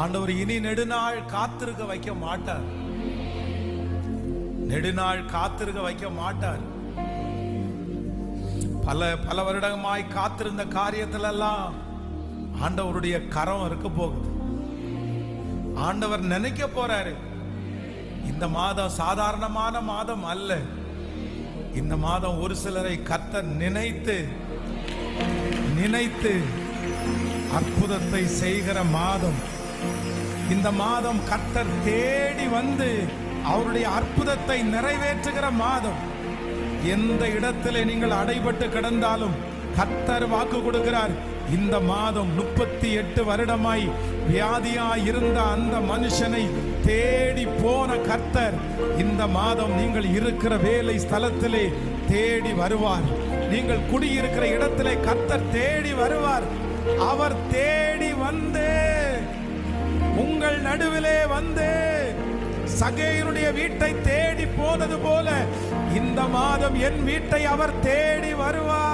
ஆண்டவர் இனி நெடுநாள் காத்திருக்க வைக்க மாட்டார். நெடுநாள் காத்திருக்க வைக்க மாட்டார். பல பல வருடமாய் காத்திருந்த காரியத்துல எல்லாம் ஆண்டவருடைய கரம் இருக்க போகுது. ஆண்டவர் நினைக்க போறாரு. இந்த மாதம் சாதாரணமான மாதம் அல்ல. இந்த மாதம் ஒரு சிலரை கத்த நினைத்து நினைத்து அற்புதத்தை செய்கிற மாதம். இந்த மாதம் கர்த்தர் தேடி வந்து அவருடைய அற்புதத்தை நிறைவேற்றுகிற மாதம். எந்த இடத்திலே நீங்கள் அடைபட்டு கிடந்தாலும் கர்த்தர் வாக்கு கொடுக்கிறார். இந்த மாதம் முப்பத்தி எட்டு வருடமாய் வியாதியாய் இருந்த அந்த மனுஷனை தேடி போன கர்த்தர் இந்த மாதம் நீங்கள் இருக்கிற வேலை ஸ்தலத்திலே தேடி வருவார். நீங்கள் குடியிருக்கிற இடத்திலே கர்த்தர் தேடி வருவார். அவர் தேடி வந்து நடுவிலே வந்து. சகேயனுடைய வீட்டை தேடி போனது போல இந்த மாதம் என் வீட்டை அவர் தேடி வருவார்.